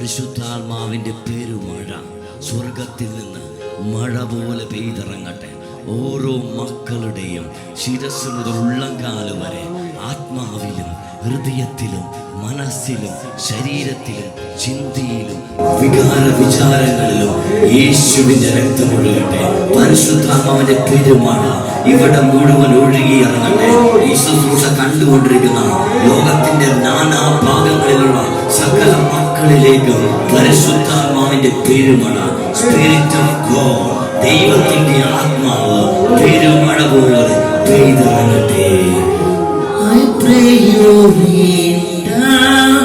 പരിശുദ്ധാത്മാവിന്റെ മഴ സ്വർഗത്തിൽ നിന്ന് മഴ പോലെ പെയ്തിറങ്ങട്ടെ. ഓരോ മക്കളുടെയും ശിരസ് മുതൽ ഉള്ളങ്കാൽ വരെ ആത്മാവിലും ഹൃദയത്തിലും മനസ്സിലും ശരീരത്തിലും ചിന്തയിലും വികാര വിചാരങ്ങളിലും യേശുവിന്റെ രക്തമൊഴുകട്ടെ പരിശുദ്ധാത്മാവിന്റെ പെരുമഴ ഇവിടെ മുഴുവൻ ഒഴുകി ഇറങ്ങട്ടെ ഈ ശുശ്രൂഷ കണ്ടുകൊണ്ടിരിക്കുന്ന ലോകത്തിന്റെ നാനാ ഭാഗങ്ങളിലുള്ള സകല മക്കളിലേക്കും പരിശുദ്ധാത്മാവിന്റെ പേരുമാണ് സ്പിരിറ്റ് ഓഫ് ഗോഡ് ദൈവത്തിന്റെ ആത്മാവ് പെരുമഴ പോലെ പെയ്തിറങ്ങട്ടെ. I pray you rain down,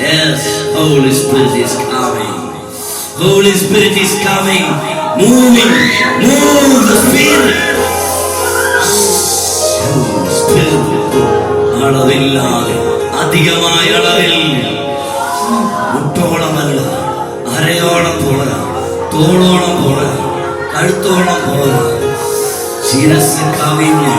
Yes, Holy Spirit is coming. Holy Spirit is coming. Moving. Move the Spirit. അളവില്ലാതെ അധികമായ അളവിൽ മുട്ടോളമല്ല അരയോളം പോള തോളോളം പോള കഴുത്തോളം പോള ശിരസ് കവിഞ്ഞ്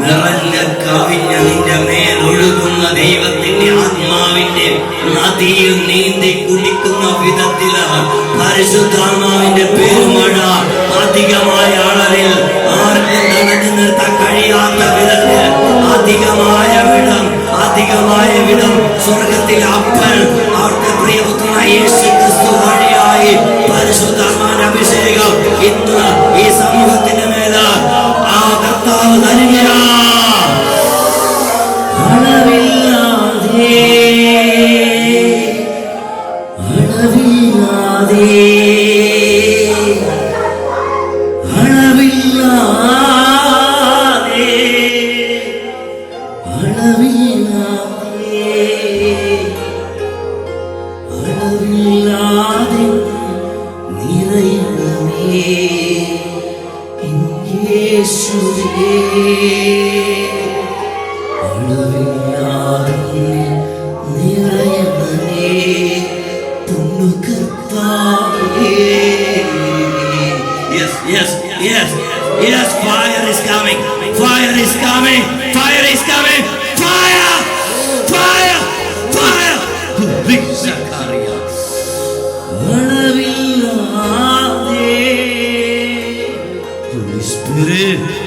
നിറഞ്ഞ കവിഞ്ഞ നിന്റെ മേൽ ഒഴുകുന്ന ദൈവത്തിന്റെ ആത്മാവിന്റെ നദിയിൽ നീന്തി കുടിക്കുന്ന വിധത്തിൽ പരിശുദ്ധാത്മാവിന്റെ പെരുമഴ അധികമായ അളവിൽ ആർക്കും തടഞ്ഞു നിർത്താൻ കഴിയാത്ത വിധത്തിൽ അധികമായ വിധം അധികമായ വിധം സ്വർഗത്തിലെ അപ്പൻ yes, yes, yes, fire is coming, fire is coming, fire is coming, fire, fire, fire. Holy Spirit.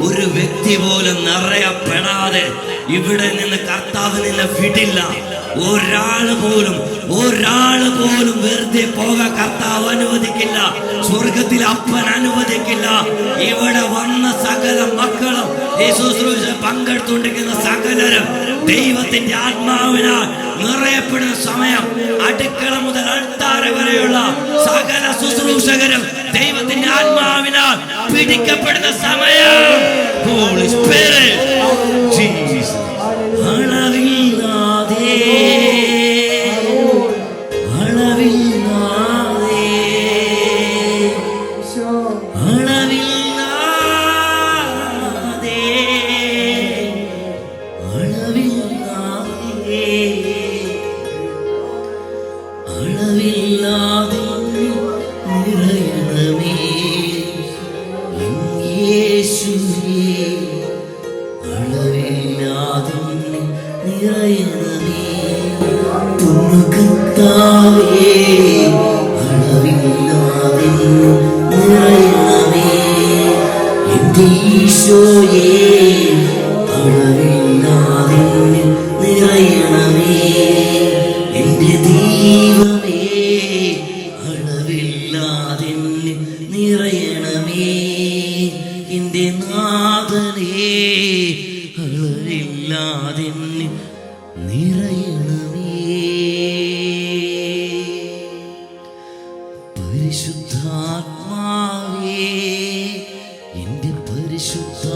ഒരു വ്യക്തി പോലും നിറയപ്പെടാതെ ഇവിടെ നിന്ന് കർത്താവ് നിന്നെ വിടില്ല. ഒരാൾ പോലും ഒരാൾ പോലും വെറുതെ പോകാൻ കർത്താവ് അനുവദിക്കില്ല. സ്വർഗത്തിൽ അപ്പൻ അനുവദിക്കില്ല. ഇവിടെ വന്ന സകല മക്കളും പങ്കെടുത്തുകൊണ്ടിരിക്കുന്ന സകലരും ദൈവത്തിന്റെ ആത്മാവിനാൽ നിറയപ്പെടുന്ന സമയം അടുക്കള മുതൽ അൾത്താര വരെയുള്ള സകല ശുശ്രൂഷകരും ദൈവത്തിന്റെ ആത്മാവിനാൽ പിടിക്കപ്പെടുന്ന സമയം Spirit. Jesus. അളവില്ലാതെ അളവില്ലാതെ അളവില്ലാതെ അളവില്ലാതെ അളവില്ലാതെ യേശുവേ അളവില്ലാതെ നിറയണമേ പൊന്നു കർത്താവേ അളവില്ലാതെ നിറയണമേ എന്റെ ഈശോയേ അളവില്ലാതെ നിറയണമേ എന്റെ ദൈവമേ ഇല്ലാതെ നിറയണമേ. പരിശുദ്ധാത്മാവേ എന്റെ പരിശുദ്ധാത്മാവേ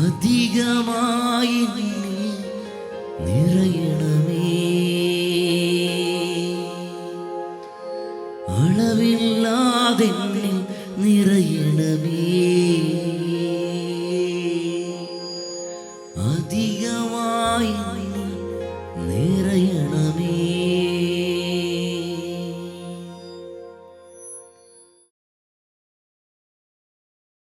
അധികമായി നിറയണമേ. അളവില്ലാതെ യേശുവായി നിറ